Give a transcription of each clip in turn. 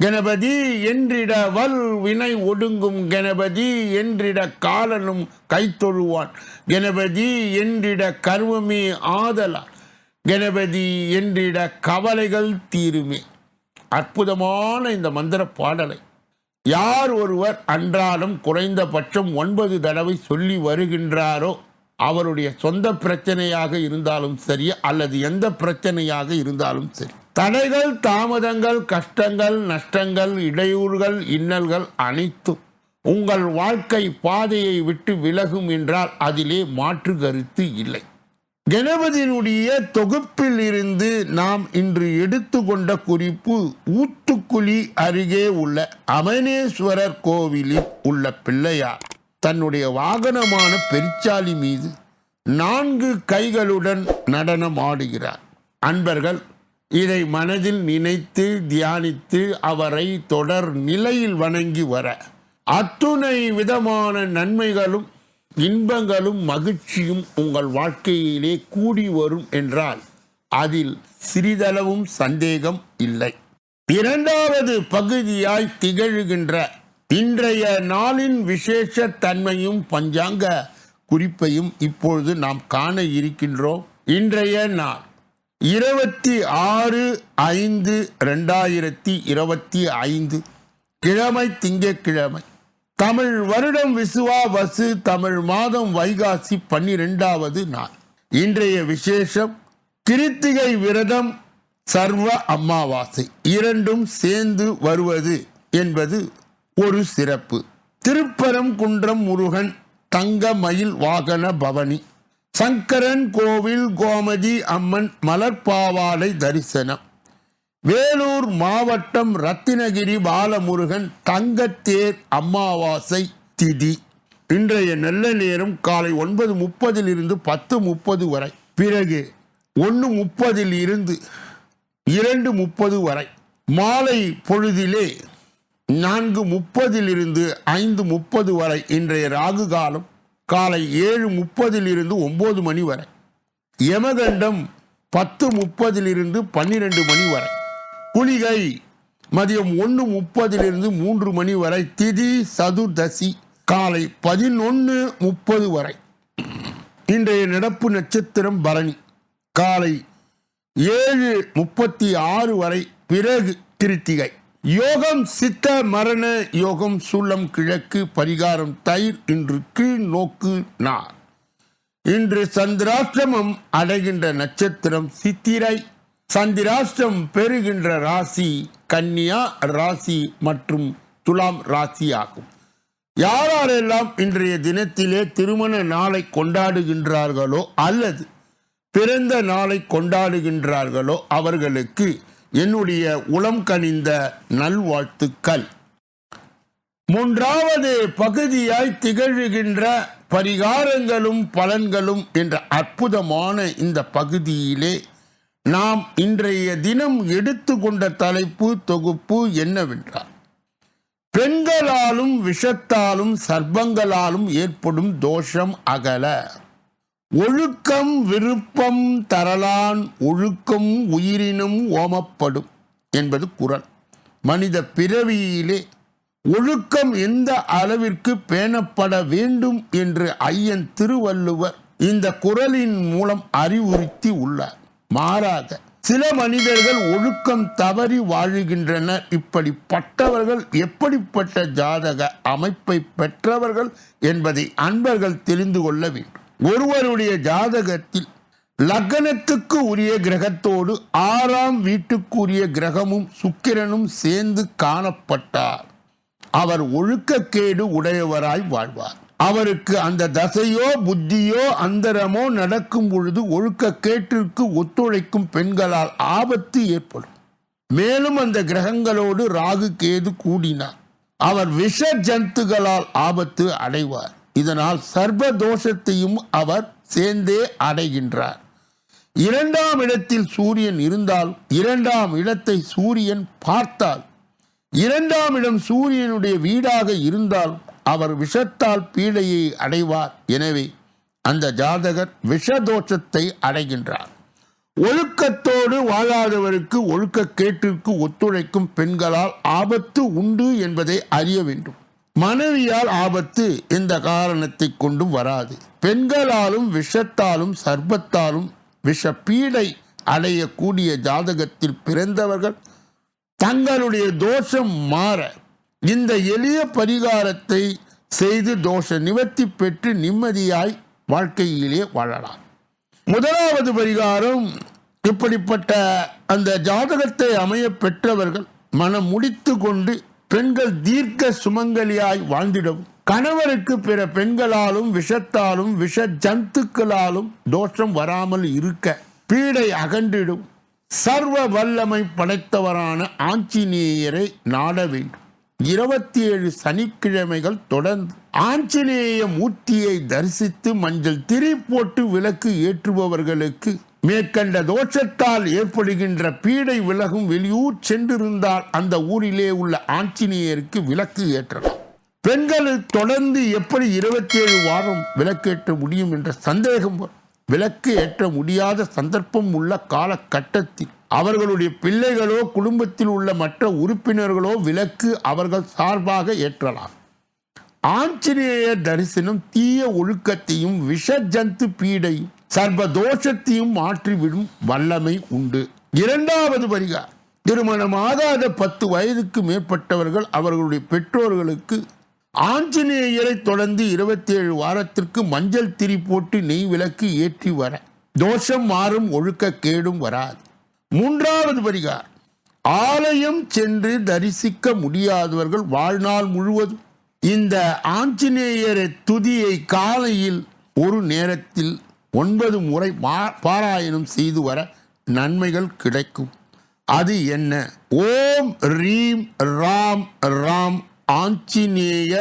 கணபதி என்றிட வல் வினை ஒடுங்கும் கணபதி என்றிட காலனும் கைத்தொழுவான். கணபதி என்றிட கர்வமே ஆதலா. கணபதி என்றிட கவலைகள் தீருமே. அற்புதமான இந்த மந்திர பாடலை. யார் ஒருவர் அன்றாடம் குறைந்தபட்சம் ஒன்பது தடவை சொல்லி வருகின்றாரோ அவருடைய சொந்த பிரச்சனையாக இருந்தாலும் சரி அல்லது எந்த பிரச்சனையாக இருந்தாலும் சரி. தடைகள் தாமதங்கள் கஷ்டங்கள் நஷ்டங்கள் இடையூறுகள் இன்னல்கள் அனைத்தும் உங்கள் வாழ்க்கை பாதையை விட்டு விலகும் என்றால் அதிலே மாற்று கருத்து இல்லை. கணபதியினுடைய தொகுப்பில் இருந்து நாம் இன்று எடுத்துக்கொண்ட குறிப்பு ஊத்துக்குழி அருகே உள்ள அமனேஸ்வரர் கோவிலில் உள்ள பிள்ளையார். தன்னுடைய வாகனமான பெருச்சாலி மீது நான்கு கைகளுடன் நடனம் ஆடுகிறார். அன்பர்கள் இதை மனதில் நினைத்து தியானித்து அவரை தொடர் நிலையில் வணங்கி வர. அத்துணை விதமான நன்மைகளும் இன்பங்களும் மகிழ்ச்சியும் உங்கள் வாழ்க்கையிலே கூடி வரும் என்றால் அதில் சிறிதளவும் சந்தேகம் இல்லை. இரண்டாவது பகுதியாய் திகழ்கின்ற இன்றைய நாளின் விசேஷ தன்மையும் பஞ்சாங்க குறிப்பையும் இப்பொழுது நாம் காண இருக்கின்றோம். இன்றைய நாள் இருபத்தி ஆறு ஐந்து ரெண்டாயிரத்தி இருபத்தி ஐந்து. கிழமை திங்கட்கிழமை. தமிழ் வருடம் விசுவா வசு தமிழ் மாதம் வைகாசி பன்னிரெண்டாவது நாள். இன்றைய விசேஷம் கிருத்திகை விரதம் சர்வ அமாவாசை. இரண்டும் சேர்ந்து வருவது என்பது ஒரு சிறப்பு. திருப்பரம் குன்றம் முருகன் தங்க மயில் வாகன பவனி. சங்கரன் கோவில் கோமதி அம்மன் மலர்பாவாடை தரிசனம். வேலூர் மாவட்டம் ரத்தினகிரி பாலமுருகன் தங்கத்தேர் அமாவாசை திதி. இன்றைய நல்ல நேரம் காலை ஒன்பது முப்பதில் இருந்து பத்து முப்பது வரை. பிறகு ஒன்று முப்பதில் இருந்து இரண்டு முப்பது வரை. மாலை பொழுதிலே நான்கு முப்பதிலிருந்து ஐந்து முப்பது வரை இன்றைய ராகு காலம் காலை ஏழு முப்பதிலிருந்து ஒம்பது மணி வரை. யமகண்டம் பத்து முப்பதிலிருந்து பன்னிரெண்டு மணி வரை. குளிகை மதியம் ஒன்று முப்பதிலிருந்து மூன்று மணி வரை. திதி சதுர்தசி காலை பதினொன்று முப்பது வரை. இன்றைய நடப்பு நட்சத்திரம் பரணி. காலை ஏழு முப்பத்தி ஆறு வரை. பிறகு கிருத்திகை. யோகம் சித்த மரண யோகம் சூளம் கிழக்கு பரிகாரம் தயிர் இன்று கீழ் நோக்கு நார் இன்று சந்திராஷ்டிரமம் அடைகின்ற நட்சத்திரம் சித்திரை. சந்திராஷ்டிரம் பெறுகின்ற ராசி கன்னியா ராசி மற்றும் துலாம் ராசி ஆகும். யாரெல்லாம் இன்றைய தினத்திலே திருமண நாளை கொண்டாடுகின்றார்களோ அல்லது பிறந்த நாளை கொண்டாடுகின்றார்களோ அவர்களுக்கு என்னுடைய உளம் கனிந்த நல்வாழ்த்துக்கள். மூன்றாவது பகுதியாய் திகழ்கின்ற பரிகாரங்களும் பலன்களும் என்ற அற்புதமான இந்த பகுதியிலே நாம் இன்றைய தினம் எடுத்துக்கொண்ட தலைப்பு தொகுப்பு என்னவென்றால் பெண்களாலும் விஷத்தாலும் சர்ப்பங்களாலும் ஏற்படும் தோஷம் அகல. ஒழுக்கம் விருப்பம் தரலான் ஒழுக்கம் உயிரினும் ஓமப்படும் என்பது குரல் மனித பிறவியிலே ஒழுக்கம் எந்த அளவிற்கு பேணப்பட வேண்டும் என்று ஐயன் திருவள்ளுவர் இந்த குரலின் மூலம் அறிவுறுத்தி உள்ளார். மாறாக சில மனிதர்கள் ஒழுக்கம் தவறி வாழுகின்றனர். இப்படிப்பட்டவர்கள் எப்படிப்பட்ட ஜாதக அமைப்பை பெற்றவர்கள் என்பதை அன்பர்கள் தெரிந்து கொள்ள வேண்டும். ஒருவருடைய ஜாதகத்தில் லக்னத்துக்கு உரிய கிரகத்தோடு ஆறாம் வீட்டுக்குரிய கிரகமும் சுக்கிரனும் சேர்ந்து காணப்பட்டார். அவர் ஒழுக்கக்கேடு உடையவராய் வாழ்வார். அவருக்கு அந்த தசையோ புத்தியோ அந்தரமோ நடக்கும் பொழுது ஒழுக்கக்கேட்டிற்கு ஒத்துழைக்கும் பெண்களால் ஆபத்து ஏற்படும். மேலும் அந்த கிரகங்களோடு ராகு கேது கூடினார். அவர் விஷ ஜந்துகளால் ஆபத்து அடைவார். இதனால் சர்வ தோஷத்தையும் அவர் சேர்ந்தே அடைகின்றார். இரண்டாம் இடத்தில் சூரியன் இருந்தால் இரண்டாம் இடத்தை சூரியன் பார்த்தால் இரண்டாம் இடம் சூரியனுடைய வீடாக இருந்தால் அவர் விஷத்தால் பீடையை அடைவார். எனவே அந்த ஜாதகர் விஷதோஷத்தை அடைகின்றார். ஒழுக்கத்தோடு வாழாதவருக்கு ஒழுக்கக்கேட்டிற்கு ஒத்துழைக்கும் பெண்களால் ஆபத்து உண்டு என்பதை அறிய வேண்டும். மனைவியால் ஆபத்து இந்த காரணத்தை கொண்டும் வராது. பெண்களாலும் விஷத்தாலும் சர்ப்பத்தாலும் விஷ பீடை அடையக்கூடிய ஜாதகத்தில் பிறந்தவர்கள் தங்களுடைய தோஷம் மாற இந்த எளிய பரிகாரத்தை செய்து தோஷ நிவர்த்தி பெற்று நிம்மதியாய் வாழ்க்கையிலே வாழலாம். முதலாவது பரிகாரம் இப்படிப்பட்ட அந்த ஜாதகத்தை அமைய பெற்றவர்கள் மனம் முடித்து கொண்டு பெண்கள் தீர்க்க சுமங்கலியாய் வாழ்ந்திடவும் கணவருக்கு பிற பெண்களாலும் விஷத்தாலும் விஷ ஜந்துக்களாலும் தோஷம் வராமல் இருக்க பீடை அகன்றிடும். சர்வ வல்லமை படைத்தவரான ஆஞ்சநேயரை நாட வேண்டும். இருபத்தி ஏழு சனிக்கிழமைகள் தொடர்ந்து ஆஞ்சநேய மூர்த்தியை தரிசித்து மஞ்சள் திரி போட்டு விளக்கு ஏற்றுபவர்களுக்கு மேற்கண்ட தோஷத்தால் ஏற்படுகின்ற பீடை விலகும் வெளியூர் சென்றிருந்தால் அந்த ஊரிலே உள்ள ஆஞ்சநேயருக்கு விளக்கு ஏற்றலாம் பெண்கள் தொடர்ந்து எப்படி இருபத்தி ஏழு வாரம் விளக்கேற்ற முடியும் என்ற சந்தேகம் வரும். விளக்கு ஏற்ற முடியாத சந்தர்ப்பம் உள்ள காலகட்டத்தில் அவர்களுடைய பிள்ளைகளோ குடும்பத்தில் உள்ள மற்ற உறுப்பினர்களோ விளக்கு அவர்கள் சார்பாக ஏற்றலாம் ஆஞ்சநேயர் தரிசனம் தீய ஒழுக்கத்தையும் விஷ ஜந்து பீடையும் சர்வ தோஷத்தையும் மாற்றிவிடும் வல்லமை உண்டு. இரண்டாவது பரிகாரம் திருமணமாகாத பத்து வயதுக்கு மேற்பட்டவர்கள் அவர்களுடைய பெற்றோர்களுக்கு ஆஞ்சநேயரை தொடர்ந்து இருபத்தி ஏழு வாரத்திற்கு மஞ்சள் திரி போட்டு நெய் விளக்கு ஏற்றி வர. தோஷம் மாறும் ஒழுக்க கேடும் வராது. மூன்றாவது பரிகார் ஆலயம் சென்று தரிசிக்க முடியாதவர்கள் வாழ்நாள் முழுவதும் இந்த ஆஞ்சநேயர் துதியை காலையில் ஒரு நேரத்தில் ஒன்பது முறை பாராயணம் செய்து வர நன்மைகள் கிடைக்கும். அது என்ன? ஓம் ரீம் ராம் ராம் ஆஞ்சநேய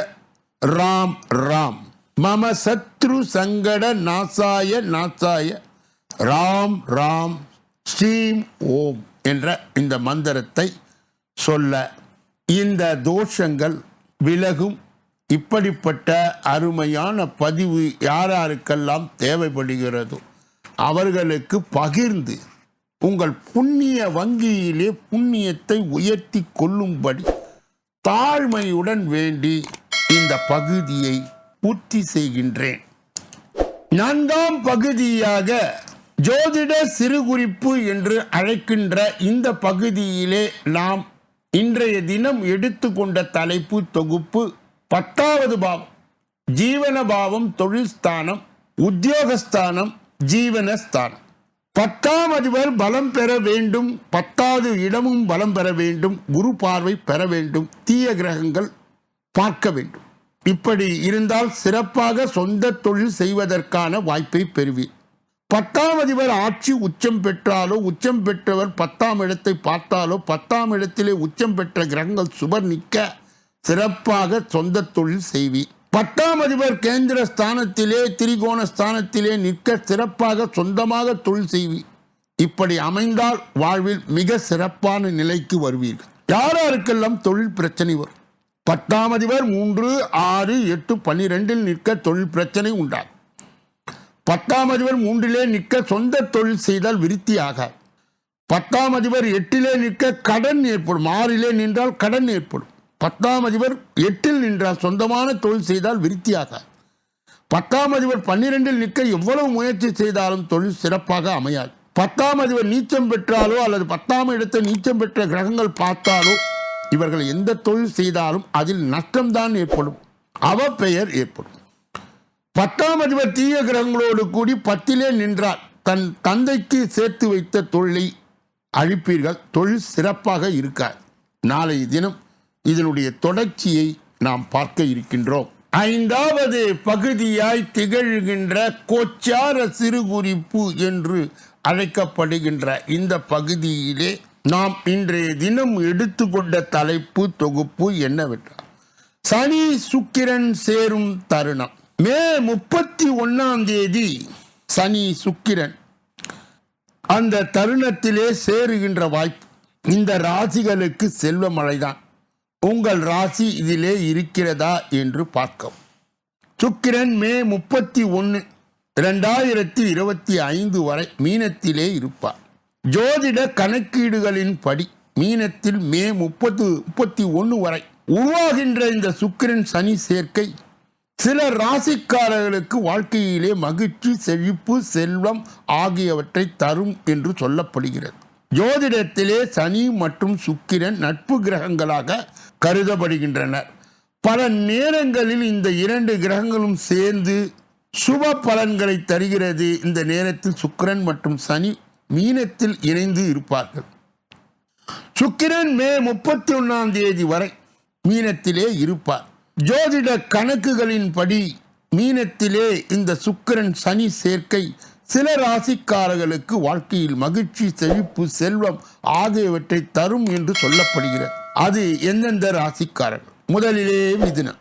ராம் ராம். மம சத்ரு சங்கட நாசாய நாசாய ராம் ராம் ஸ்ரீம் ஓம் என்ற இந்த மந்திரத்தை சொல்ல இந்த தோஷங்கள் விலகும் இப்படிப்பட்ட அருமையான பதிவு யாராருக்கெல்லாம் தேவைப்படுகிறதோ அவர்களுக்கு பகிர்ந்து உங்கள் புண்ணிய வங்கியிலே புண்ணியத்தை உயர்த்தி கொள்ளும்படி தாழ்மையுடன் வேண்டி இந்த பகுதியை பூர்த்தி செய்கின்றேன். நான்காம் பகுதியாக ஜோதிட சிறுகுறிப்பு என்று அழைக்கின்ற இந்த பகுதியிலே நாம் இன்றைய தினம் எடுத்துக்கொண்ட தலைப்பு தொகுப்பு பத்தாவது பாவம். ஜீவன பாவம் தொழில் ஸ்தானம் உத்தியோகஸ்தானம் ஜீவனஸ்தானம் பத்தாம் அதிபர் பலம் பெற வேண்டும் பத்தாவது இடமும் பலம் பெற வேண்டும் குரு பார்வை பெற வேண்டும் தீய கிரகங்கள் பார்க்க வேண்டும். இப்படி இருந்தால் சிறப்பாக சொந்த தொழில் செய்வதற்கான வாய்ப்பை பெறுவீர். பத்தாம் அதிபர் ஆட்சி உச்சம் பெற்றாலோ உச்சம் பெற்றவர் பத்தாம் இடத்தை பார்த்தாலோ பத்தாம் இடத்திலே உச்சம் பெற்ற கிரகங்கள் சுபர் நிற்க சிறப்பாக சொந்த தொழில் செய்வி. பத்தாம் அதிபர் கேந்திர ஸ்தானத்திலே திரிகோண ஸ்தானத்திலே நிற்க சிறப்பாக சொந்தமாக தொழில் செய்வி. இப்படி அமைந்தால் வாழ்வில் மிக சிறப்பான நிலைக்கு வருவீர்கள். யாராருக்கெல்லாம் தொழில் பிரச்சனை வரும்? பத்தாம் அதிபர் மூன்று ஆறு எட்டு பன்னிரெண்டில் நிற்க தொழில் பிரச்சனை உண்டாகும். பத்தாம் அதிபர் மூன்றிலே நிற்க சொந்த தொழில் செய்தால் விருத்தி ஆகாது. பத்தாம் அதிபர் எட்டிலே நிற்க கடன் ஏற்படும். ஆறிலே நின்றால் கடன் ஏற்படும். பத்தாம் அதிபர் எட்டில் நின்றால் சொந்தமான தொழில் செய்தால் விருத்தி பத்தாம் அதிபர் பன்னிரெண்டில் நிற்க எவ்வளவு முயற்சி செய்தாலும் தொழில் சிறப்பாக அமையாது. பத்தாம் அதிபர் நீச்சம் பெற்றாலோ அல்லது பத்தாம் இடத்தை நீச்சம் பெற்ற கிரகங்கள் பார்த்தாலோ இவர்கள் எந்த தொழில் செய்தாலும் அதில் நஷ்டம்தான் ஏற்படும். அவப்பெயர் ஏற்படும். பத்தாம் அதிபர் தீய கிரகங்களோடு கூடி பத்திலே நின்றால் தன் தந்தைக்கு சேர்த்து வைத்த தொழிலை அழிப்பீர்கள். தொழில் சிறப்பாக இருக்காது. நாளைய தினம் இதனுடைய தொடர்ச்சியை நாம் பார்க்க இருக்கின்றோம். ஐந்தாவது பகுதியாய் திகழ்கின்ற கோச்சார சிறுகுறிப்பு என்று அழைக்கப்படுகின்ற இந்த பகுதியிலே நாம் இன்றைய தினம் எடுத்துக்கொண்ட தலைப்பு தொகுப்பு என்னவென்றால் சனி சுக்கிரன் சேரும் தருணம். மே முப்பத்தி ஒன்னாம் தேதி சனி சுக்கிரன் அந்த தருணத்திலே சேருகின்ற வாய்ப்பு. இந்த ராசிகளுக்கு செல்வ மழைதான். உங்கள் ராசி இதிலே இருக்கிறதா என்று பார்க்கவும். சுக்கிரன் மே முப்பத்தி ஒன்று இரண்டாயிரத்தி இருபத்தி ஐந்து வரை மீனத்திலே இருப்பார். ஜோதிட கணக்கீடுகளின் படி மீனத்தில் மே முப்பது முப்பத்தி ஒன்று வரை உருவாகின்ற இந்த சுக்கிரன் சனி சேர்க்கை சில ராசிக்காரர்களுக்கு வாழ்க்கையிலே மகிழ்ச்சி செழிப்பு செல்வம் ஆகியவற்றை தரும் என்று சொல்லப்படுகிறது. ஜோதிடத்திலே சனி மற்றும் சுக்கிரன் நட்பு கிரகங்களாக கருதப்படுகின்றனர் பல நேரங்களில் இந்த இரண்டு கிரகங்களும் சேர்ந்து சுப பலன்களை தருகிறது. இந்த நேரத்தில் சுக்கிரன் மற்றும் சனி மீனத்தில் இணைந்து இருப்பார்கள். சுக்கிரன் மே முப்பத்தி ஒன்னாம் தேதி வரை மீனத்திலே இருப்பார். ஜோதிட கணக்குகளின்படி மீனத்திலே இந்த சுக்கிரன் சனி சேர்க்கை சில ராசிக்காரர்களுக்கு வாழ்க்கையில் மகிழ்ச்சி செழிப்பு செல்வம் ஆகியவற்றை தரும் என்று சொல்லப்படுகிறது. அது எந்தெந்த ராசிக்காரர்கள்? முதலிலே மிதுனம்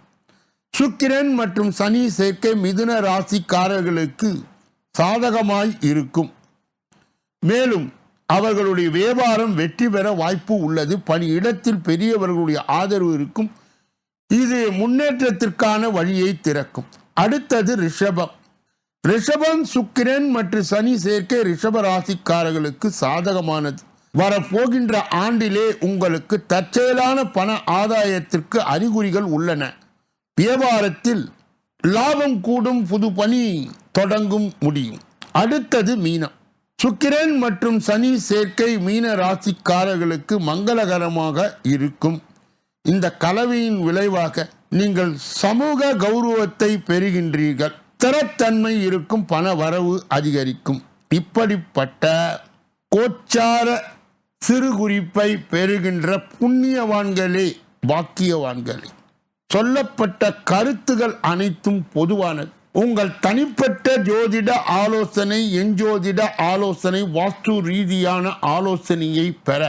சுக்கிரன் மற்றும் சனி சேர்க்கை மிதுன ராசிக்காரர்களுக்கு சாதகமாய் இருக்கும். மேலும் அவர்களுடைய வியாபாரம் வெற்றி பெற வாய்ப்பு உள்ளது. பணியிடத்தில் பெரியவர்களுடைய ஆதரவு இருக்கும். இது முன்னேற்றத்திற்கான வழியை திறக்கும். அடுத்தது ரிஷபம். ரிஷபம் சுக்கிரன் மற்றும் சனி சேர்க்கை ரிஷப ராசிக்காரர்களுக்கு சாதகமானது. வரப்போகின்ற ஆண்டிலே உங்களுக்கு தற்செயலான பண ஆதாயத்திற்கு அறிகுறிகள் உள்ளன. வியாபாரத்தில் லாபம் கூடும் புது பணி தொடங்கும் முடியும். அடுத்தது மீனம். சுக்கிரன் மற்றும் சனி சேர்க்கை மீன ராசிக்காரர்களுக்கு மங்களகரமாக இருக்கும். இந்த கலவையின் விளைவாக நீங்கள் சமூக கௌரவத்தை பெறுகின்றீர்கள். திறத்தன்மை இருக்கும் பண வரவு அதிகரிக்கும். இப்படிப்பட்ட கோச்சார சிறு குறிப்பை பெறுகின்ற புண்ணியவான்களே பாக்கியவான்களே. சொல்லப்பட்ட கருத்துகள் அனைத்தும் பொதுவானது. உங்கள் தனிப்பட்ட ஜோதிட ஆலோசனை எஞ்சோதிட ஆலோசனை வாஸ்து ரீதியான ஆலோசனையை பெற.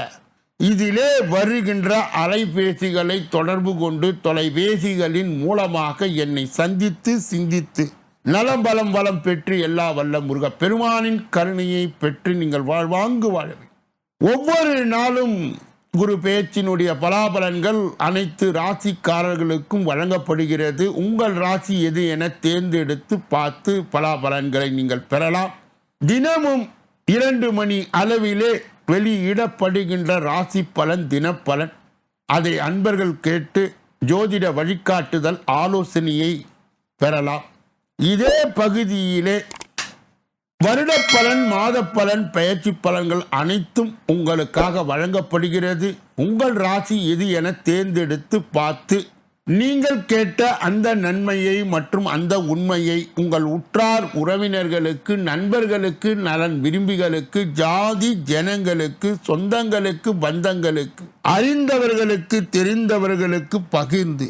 இதிலே வருகின்ற அலைபேசிகளை தொடர்பு கொண்டு தொலைபேசிகளின் மூலமாக என்னை சந்தித்து சிந்தித்து நலம் பலம் வளம் பெற்று எல்லா வல்ல முருக பெருமானின் கருணையை பெற்று நீங்கள் வாழ்வாங்கு வாழவே ஒவ்வொரு நாளும் குரு பேச்சினுடைய பலாபலன்கள் அனைத்து ராசிக்காரர்களுக்கும் வழங்கப்படுகிறது. உங்கள் ராசி எது என தேர்ந்தெடுத்து பார்த்து பலாபலன்களை நீங்கள் பெறலாம். தினமும் இரண்டு மணி அளவிலே வெளியிடப்படுகின்ற ராசி பலன் தினப்பலன். அதை அன்பர்கள் கேட்டு ஜோதிட வழிகாட்டுதல் ஆலோசனையை பெறலாம். இதே பகுதியிலே வருட பலன் மாத பலன் பயிற்சி பலன்கள் அனைத்தும் உங்களுக்காக வழங்கப்படுகிறது. உங்கள் ராசி எது என தேர்ந்தெடுத்து பார்த்து நீங்கள் கேட்ட அந்த நன்மையை மற்றும் அந்த உண்மையை உங்கள் உற்றார் உறவினர்களுக்கு நண்பர்களுக்கு நலன் விரும்பிகளுக்கு ஜாதி ஜனங்களுக்கு சொந்தங்களுக்கு பந்தங்களுக்கு அறிந்தவர்களுக்கு தெரிந்தவர்களுக்கு பகிர்ந்து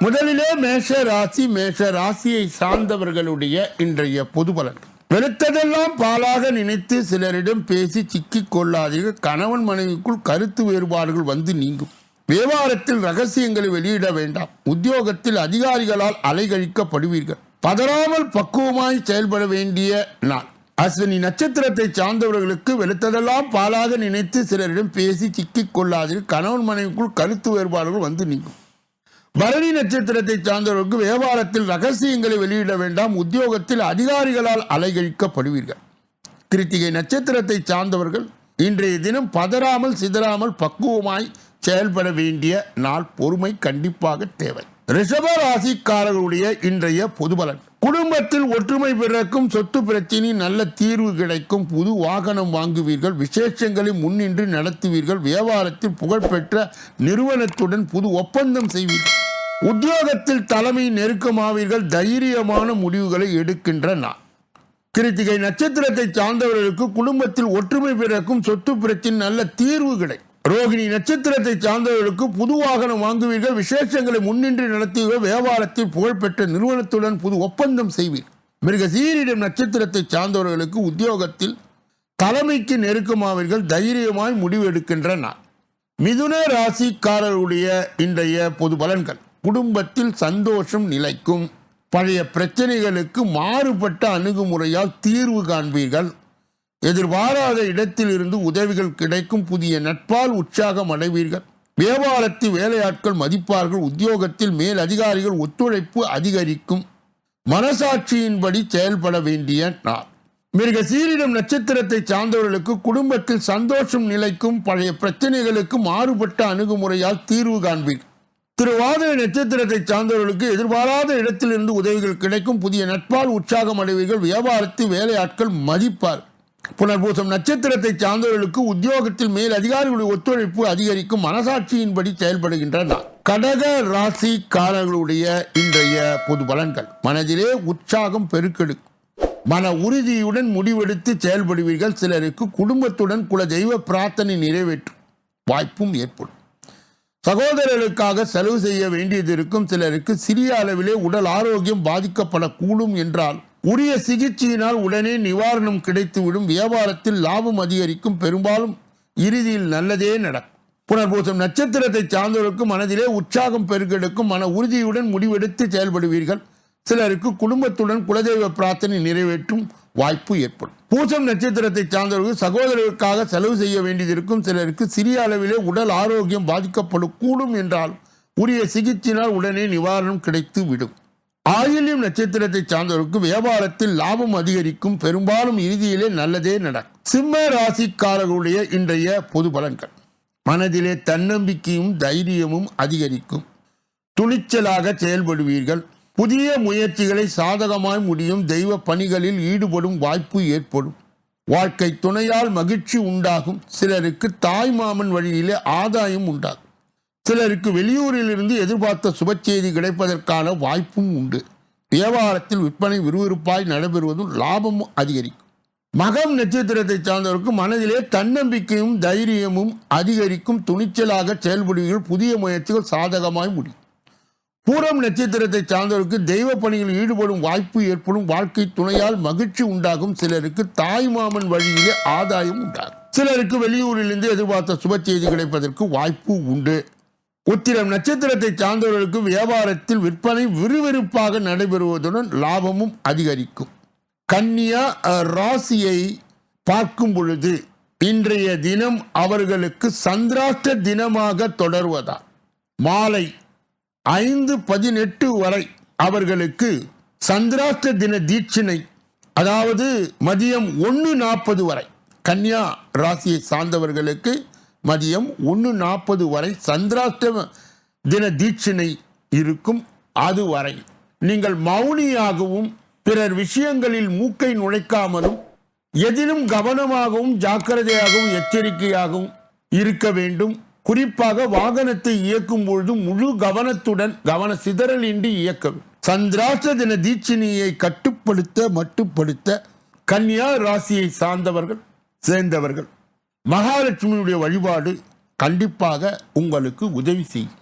முதலிலே மேஷ ராசி மேஷ ராசியை சார்ந்தவர்களுடைய இன்றைய பொது பலன். வெளுத்ததெல்லாம் பாலாக நினைத்து சிலரிடம் பேசி சிக்கிக் கொள்ளாதீர்கள். கணவன் மனைவிக்குள் கருத்து வேறுபாடுகள் வந்து நீங்கும். வியாபாரத்தில் ரகசியங்களை வெளியிட வேண்டாம். உத்தியோகத்தில் அதிகாரிகளால் அலைகழிக்கப்படுவீர்கள். பதறாமல் பக்குவமாய் செயல்பட வேண்டிய நாள். அஸ்வினி நட்சத்திரத்தை சார்ந்தவர்களுக்கு வெளுத்ததெல்லாம் பாலாக நினைத்து சிலரிடம் பேசி சிக்கிக் கொள்ளாதீர்கள். கணவன் மனைவிக்குள் கருத்து வேறுபாடுகள் வந்து நீங்கும். பரணி நட்சத்திரத்தை சார்ந்தவர்களுக்கு வியாபாரத்தில் ரகசியங்களை வெளியிட வேண்டாம். உத்தியோகத்தில் அதிகாரிகளால் அலைகழிக்கப்படுவீர்கள். கிருத்திகை நட்சத்திரத்தை சார்ந்தவர்கள் இன்றைய தினம் பதறாமல் சிதறாமல் பக்குவமாய் செயல்பட வேண்டிய நாள் பொறுமை கண்டிப்பாக தேவை. ரிஷப ராசிக்காரர்களுடைய இன்றைய பொதுபலன். குடும்பத்தில் ஒற்றுமை பிறக்கும் சொத்து பிரச்சினை நல்ல தீர்வு கிடைக்கும் புது வாகனம் வாங்குவீர்கள் விசேஷங்களை முன்னின்று நடத்துவீர்கள் வியாபாரத்தில் புகழ்பெற்ற நிறுவனத்துடன் புது ஒப்பந்தம் செய்வீர்கள். உத்தியோகத்தில் தலைமை நெருக்கமாவீர்கள் தைரியமான முடிவுகளை எடுக்கின்ற நான் கிருத்திகை நட்சத்திரத்தை சார்ந்தவர்களுக்கு குடும்பத்தில் ஒற்றுமை பிறக்கும் சொத்து பிரச்சினை நல்ல தீர்வு கிடைக்கும். ரோகிணி நட்சத்திரத்தை சார்ந்தவர்களுக்கு புது வாகனம் வாங்குவீர்கள் விசேஷங்களை முன்னின்று நடத்துவீர்கள் வியாபாரத்தில் புகழ்பெற்ற நிறுவனத்துடன் புது ஒப்பந்தம் செய்வீர் மிருக சீரிடம் நட்சத்திரத்தை சார்ந்தவர்களுக்கு உத்தியோகத்தில் தலைமைக்கு நெருக்கமாவீர்கள் தைரியமாய் முடிவெடுக்கின்ற நாள். மிதுன ராசிக்காரருடைய இன்றைய பொது பலன்கள். குடும்பத்தில் சந்தோஷம் நிலைக்கும் பழைய பிரச்சனைகளுக்கு மாறுபட்ட அணுகுமுறையால் தீர்வு காண்பீர்கள். எதிர்பாராத இடத்திலிருந்து உதவிகள் கிடைக்கும் புதிய நட்பால் உற்சாகம் அடைவீர்கள். வியாபாரத்தில் வேலையாட்கள் மதிப்பார்கள் உத்தியோகத்தில் மேல் அதிகாரிகள் ஒத்துழைப்பு அதிகரிக்கும். மனசாட்சியின்படி செயல்பட வேண்டிய நாள். மிருக சீரிடம் நட்சத்திரத்தை சார்ந்தவர்களுக்கு குடும்பத்தில் சந்தோஷம் நிலைக்கும் பழைய பிரச்சனைகளுக்கு மாறுபட்ட அணுகுமுறையால் தீர்வு காண்பீர்கள் திருவாதிரை நட்சத்திரத்தை சார்ந்தவர்களுக்கு எதிர்பாராத இடத்திலிருந்து உதவிகள் கிடைக்கும் புதிய நட்பால் உற்சாகம் அடைவீர்கள். வியாபாரத்தில் வேலையாட்கள் மதிப்பார். புனர்பூசம் நட்சத்திரத்தை சார்ந்தவர்களுக்கு உத்தியோகத்தில் மேல் அதிகாரிகளுடைய ஒத்துழைப்பு அதிகரிக்கும் மனசாட்சியின்படி செயல்படுகின்ற கடக ராசிக்காரர்களுடைய இன்றைய பொது பலன்கள். மனதிலே உற்சாகம் பெருக்கெடுக்கும். மன உறுதியுடன் முடிவெடுத்து செயல்படுவீர்கள். சிலருக்கு குடும்பத்துடன் குல தெய்வ பிரார்த்தனை நிறைவேற்றும் வாய்ப்பும் ஏற்படும். சகோதரர்களுக்காக செலவு செய்ய வேண்டியது இருக்கும். சிலருக்கு சிறிய அளவிலே உடல் ஆரோக்கியம் பாதிக்கப்படக்கூடும் என்றால் உரிய சிகிச்சையினால் உடனே நிவாரணம் கிடைத்துவிடும். வியாபாரத்தில் லாபம் அதிகரிக்கும். பெரும்பாலும் இறுதியில் நல்லதே நடக்கும். புனர்பூசம் நட்சத்திரத்தை சார்ந்தவர்களுக்கு மனதிலே உற்சாகம் பெருக்கெடுக்கும். மன உறுதியுடன் முடிவெடுத்து செயல்படுவீர்கள். சிலருக்கு குடும்பத்துடன் குலதெய்வ பிரார்த்தனை நிறைவேற்றும் வாய்ப்பு ஏற்படும். பூசம் நட்சத்திரத்தை சார்ந்தவர்கள் சகோதரருக்காக செலவு செய்ய வேண்டியதிருக்கும் சிலருக்கு சிறிய அளவிலே உடல் ஆரோக்கியம் பாதிக்கப்படக்கூடும் என்றால் உரிய சிகிச்சையினால் உடனே நிவாரணம் கிடைத்து விடும் ஆயில்யம் நட்சத்திரத்தை சார்ந்தவருக்கு வியாபாரத்தில் லாபம் அதிகரிக்கும். பெரும்பாலும் இறுதியிலே நல்லதே நடக்கும் சிம்ம ராசிக்காரர்களுடைய இன்றைய பொது பலன்கள். மனதிலே தன்னம்பிக்கையும் தைரியமும் அதிகரிக்கும். துணிச்சலாக செயல்படுவீர்கள். புதிய முயற்சிகளை சாதகமாய் முடியும். தெய்வ பணிகளில் ஈடுபடும் வாய்ப்பு ஏற்படும். வாழ்க்கை துணையால் மகிழ்ச்சி உண்டாகும். சிலருக்கு தாய் மாமன் வழியிலே ஆதாயம் உண்டாகும். சிலருக்கு வெளியூரிலிருந்து எதிர்பார்த்த சுப செய்தி கிடைப்பதற்கான வாய்ப்பும் உண்டு. வியாபாரத்தில் விற்பனை விறுவிறுப்பாய் நடைபெறுவதும் லாபமும் அதிகரிக்கும். மகம் நட்சத்திரத்தை சார்ந்தவருக்கு மனதிலே தன்னம்பிக்கையும் தைரியமும் அதிகரிக்கும் துணிச்சலாக செயல்படுவீர்கள். புதிய முயற்சிகள் சாதகமாய் முடியும். பூரம் நட்சத்திரத்தை சார்ந்தவருக்கு தெய்வ பணியில் ஈடுபடும் வாய்ப்பு ஏற்படும். வாழ்க்கை துணையால் மகிழ்ச்சி உண்டாகும். சிலருக்கு தாய் மாமன் வழியிலே ஆதாயம் உண்டாகும். சிலருக்கு வெளியூரிலிருந்து எதிர்பார்த்த சுப செய்தி கிடைப்பதற்கு வாய்ப்பு உண்டு. உத்திரம் நட்சத்திரத்தை சார்ந்தவர்களுக்கு வியாபாரத்தில் விற்பனை விறுவிறுப்பாக நடைபெறுவதுடன் லாபமும் அதிகரிக்கும். கன்னியா ராசியை பார்க்கும் பொழுது இன்றைய தினம் அவர்களுக்கு சந்திராஷ்ட தினமாக தொடர்வதா? மாலை ஐந்து பதினெட்டு வரை அவர்களுக்கு சந்திராஷ்ட தின தீட்சினை அதாவது மதியம் ஒன்று நாற்பது வரை கன்னியா ராசியை சார்ந்தவர்களுக்கு மதியம் ஒன்று நாற்பது வரை சந்திராஷ்ட தின தீட்சிணை இருக்கும் அதுவரை. நீங்கள் மௌனியாகவும் பிறர் விஷயங்களில் மூக்கை நுழைக்காமலும் எதிலும் கவனமாகவும் ஜாக்கிரதையாகவும் எச்சரிக்கையாகவும் இருக்க வேண்டும். குறிப்பாக வாகனத்தை இயக்கும் பொழுது முழு கவனத்துடன் கவன சிதறலின்றி இயக்க சந்திராஷ்ட தின தீட்சினியை கட்டுப்படுத்த மட்டுப்படுத்த கன்னியா ராசியை சார்ந்தவர்கள் சேர்ந்தவர்கள் மகாலட்சுமியுடைய வழிபாடு கண்டிப்பாக உங்களுக்கு உதவி செய்யும்.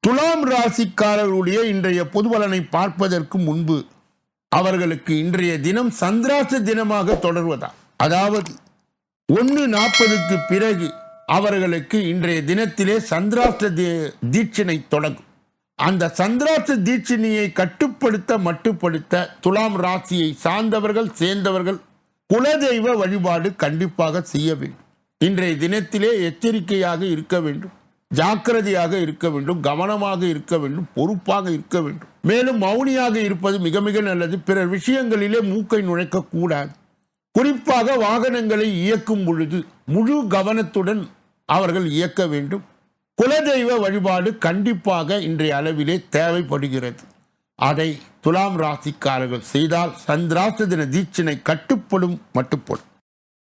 துலாம் ராசிக்காரர்களுடைய இன்றைய பொதுவலனை பார்ப்பதற்கு முன்பு அவர்களுக்கு இன்றைய தினம் சந்திராச தினமாக தொடர்வதா? அதாவது ஒன்று நாற்பதுக்கு பிறகு அவர்களுக்கு இன்றைய தினத்திலே சந்திராஷ்ட தீட்சினை தொடங்கும். அந்த சந்திராஷ்ட தீட்சினியை கட்டுப்படுத்த மட்டுப்படுத்த துலாம் ராசியை சார்ந்தவர்கள் சேர்ந்தவர்கள் குலதெய்வ வழிபாடு கண்டிப்பாக செய்ய வேண்டும். இன்றைய தினத்திலே எச்சரிக்கையாக இருக்க வேண்டும். ஜாக்கிரதையாக இருக்க வேண்டும். கவனமாக இருக்க வேண்டும். பொறுப்பாக இருக்க வேண்டும். மேலும் மௌனியாக இருப்பது மிக மிக நல்லது. பிறர் விஷயங்களிலே மூக்கை நுழைக்க கூடாது குறிப்பாக வாகனங்களை இயக்கும் பொழுது முழு கவனத்துடன் அவர்கள் இயக்க வேண்டும். குலதெய்வ வழிபாடு கண்டிப்பாக இன்றைய அளவிலே தேவைப்படுகிறது. அதை துலாம் ராசிக்காரர்கள் செய்தால் சந்திராச தின தீட்சினை கட்டுப்படும் மட்டுப்படும்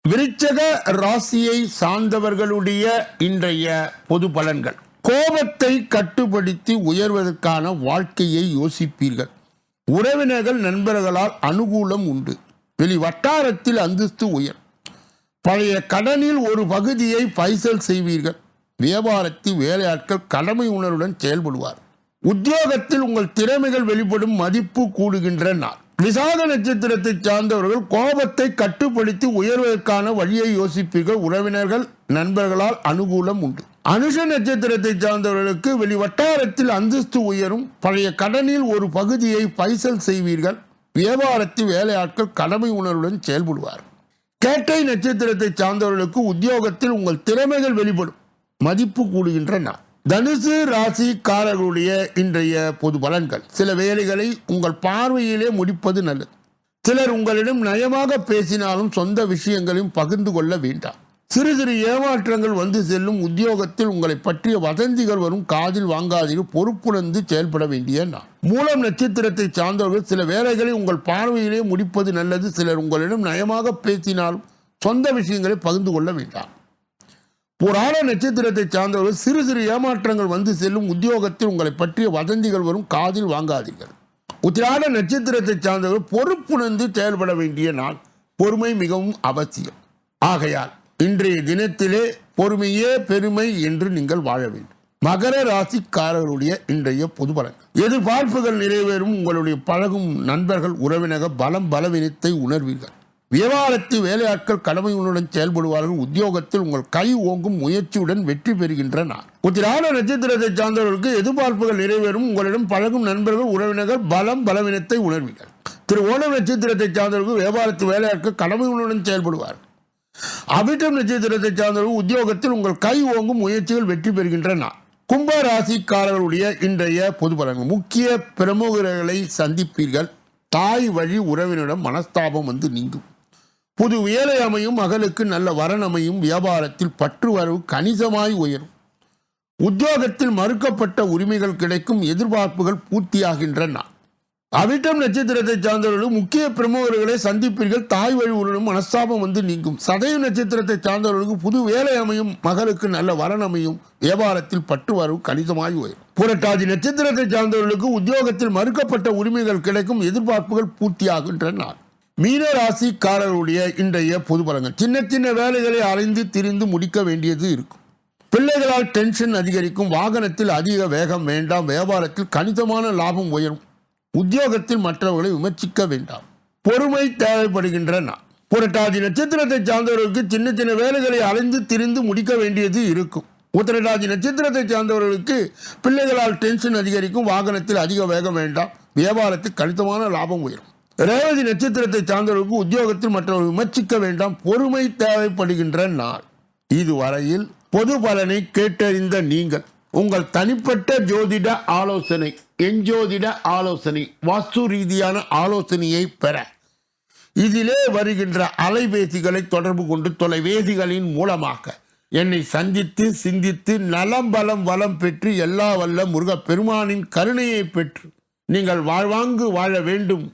விருச்சக ராசியை சார்ந்தவர்களுடைய இன்றைய பொது பலன்கள். கோபத்தை கட்டுப்படுத்தி உயர்வதற்கான வாழ்க்கையை யோசிப்பீர்கள். உறவினர்கள் நண்பர்களால் அனுகூலம் உண்டு. வெளி வட்டாரத்தில் அந்தஸ்து உயர். பழைய கடனில் ஒரு பகுதியை பைசல் செய்வீர்கள். வியாபாரத்தில் வேலையாட்கள் கடமை உணர்வுடன் செயல்படுவார். உத்தியோகத்தில் உங்கள் திறமைகள் வெளிப்படும் மதிப்பு கூடுகின்ற நாள். விசாக நட்சத்திரத்தை சார்ந்தவர்கள் கோபத்தை கட்டுப்படுத்தி உயர்வதற்கான வழியை யோசிப்பீர்கள். உறவினர்கள் நண்பர்களால் அனுகூலம் உண்டு. அனுஷ நட்சத்திரத்தை சார்ந்தவர்களுக்கு வெளி வட்டாரத்தில் அந்தஸ்து உயரும். பழைய கடனில் ஒரு பகுதியை பைசல் செய்வீர்கள். வியாபாரத்தில் வேலையாட்கள் கடமை உணர்வுடன் செயல்படுவார். கேட்டை நட்சத்திரத்தை சார்ந்தவர்களுக்கு உத்தியோகத்தில் உங்கள் திறமைகள் வெளிப்படும். மதிப்பு கூடுகின்ற நாள் தனுசு ராசிக்காரர்களுடைய இன்றைய பொது பலன்கள். சில வேலைகளை உங்கள் பார்வையிலே முடிப்பது நல்லது. சிலர் உங்களிடம் நயமாக பேசினாலும் சொந்த விஷயங்களையும் பகிர்ந்து கொள்ள வேண்டாம். சிறு சிறு ஏமாற்றங்கள் வந்து செல்லும் உத்தியோகத்தில் உங்களை பற்றிய வதந்திகள் வரும். காதில் வாங்காதீர்கள். பொறுப்புணர்ந்து செயல்பட வேண்டிய நான் மூலம் நட்சத்திரத்தை சார்ந்தவர்கள் சில வேலைகளை உங்கள் பார்வையிலே முடிப்பது நல்லது. சிலர் உங்களிடம் நயமாக பேசினாலும் சொந்த விஷயங்களை பகிர்ந்து கொள்ள வேண்டாம். புராண நட்சத்திரத்தை சார்ந்தவர்கள் சிறு சிறு ஏமாற்றங்கள் வந்து செல்லும் உத்தியோகத்தில் உங்களை பற்றிய வதந்திகள் வரும் காதில் வாங்காதீர்கள். உத்திராட நட்சத்திரத்தை சார்ந்தவர்கள் பொறுப்புணர்ந்து செயல்பட வேண்டிய நாள். பொறுமை மிகவும் அவசியம். ஆகையால் இன்றைய தினத்திலே பொறுமையே பெருமை என்று நீங்கள் வாழ வேண்டும். மகர ராசிக்காரர்களுடைய இன்றைய பொது பலன் எதிர்பார்ப்புகள் நிறைவேறும் உங்களுடைய பழகும் நண்பர்கள் உறவினர்கள் பலம் பலவீனத்தை உணர்வீர்கள். வியாபாரத்து வேலையாட்கள் கடமையுடன் செயல்படுவார்கள். உத்தியோகத்தில் உங்கள் கை ஓங்கும் முயற்சியுடன் வெற்றி பெறுகின்றனர் உத்திராட நட்சத்திரத்தை சார்ந்தவர்களுக்கு எதிர்பார்ப்புகள் நிறைவேறும். உங்களிடம் பழகும் நண்பர்கள் உறவினர்கள் பலம் பலவீனத்தை உணர்வீர்கள். திரு ஓணம் நட்சத்திரத்தை சார்ந்தவர்கள் வியாபாரத்து வேலையாட்கள் கடமையுடன் செயல்படுவார்கள். அபிட்டம் நட்சத்திரத்தை சார்ந்தவர்கள் உத்தியோகத்தில் உங்கள் கை ஓங்கும் முயற்சிகள் வெற்றி பெறுகின்றன. கும்ப ராசிக்காரர்களுடைய இன்றைய பொது பலன்கள். முக்கிய பிரமுகர்களை சந்திப்பீர்கள். தாய் வழி உறவினரிடம் மனஸ்தாபம் வந்து நீங்கும். புது வேலை அமையும் மகளுக்கு நல்ல வரன் அமையும் வியாபாரத்தில் பற்று வரவு கணிசமாய் உயரும். உத்தியோகத்தில் மறுக்கப்பட்ட உரிமைகள் கிடைக்கும் எதிர்பார்ப்புகள் பூர்த்தியாகின்றன. அவிட்டம் நட்சத்திரத்தை சார்ந்தவர்களும் முக்கிய பிரமுகர்களை சந்திப்பீர்கள். தாய் வழி உறவினரும் மனஸ்தாபம் வந்து நீங்கும். சதய நட்சத்திரத்தை சார்ந்தவர்களுக்கு புது வேலை அமையும் மகளுக்கு நல்ல வரன் அமையும் வியாபாரத்தில் பற்று வரவு கணிசமாய் உயரும். புரட்டாதி நட்சத்திரத்தை சார்ந்தவர்களுக்கு உத்தியோகத்தில் மறுக்கப்பட்ட உரிமைகள் கிடைக்கும் எதிர்பார்ப்புகள் பூர்த்தியாகின்ற நாள் மீனராசிக்காரருடைய இன்றைய பொது பலங்கள் சின்ன சின்ன வேலைகளை அலைந்து திரிந்து முடிக்க வேண்டியது இருக்கும். பிள்ளைகளால் டென்ஷன் அதிகரிக்கும். வாகனத்தில் அதிக வேகம் வேண்டாம். வியாபாரத்தில் கணிசமான லாபம் உயரும். உத்தியோகத்தில் மற்றவர்களை விமர்சிக்க வேண்டாம். பொறுமை தேவைப்படுகின்றன புரட்டாதி நட்சத்திரத்தை சார்ந்தவர்களுக்கு சின்ன சின்ன வேலைகளை அலைந்து திரிந்து முடிக்க வேண்டியது இருக்கும். உத்திரட்டாதி நட்சத்திரத்தை சார்ந்தவர்களுக்கு பிள்ளைகளால் டென்ஷன் அதிகரிக்கும். வாகனத்தில் அதிக வேகம் வேண்டாம். வியாபாரத்தில் கணிசமான லாபம் உயரும். ரேவதி நட்சத்திரத்தை சார்ந்தவர்களுக்கு உத்தியோகத்தில் மற்றவர்கள் விமர்சிக்க வேண்டாம். பொறுமை தேவைப்படுகின்ற நாள். இதுவரையில் பொது பலனை கேட்டறிந்த நீங்கள் உங்கள் தனிப்பட்ட ஜோதிட ஆலோசனை எஞ்சோதிட ஆலோசனை வாஸ்து ரீதியான ஆலோசனையை பெற. இதிலே வருகின்ற அலைபேசிகளை தொடர்பு கொண்டு தொலைபேசிகளின் மூலமாக என்னை சந்தித்து சிந்தித்து நலம் பலம் வளம் பெற்று எல்லா வல்ல முருகப் பெருமானின் கருணையை பெற்று நீங்கள் வாழ்வாங்கு வாழ வேண்டும்.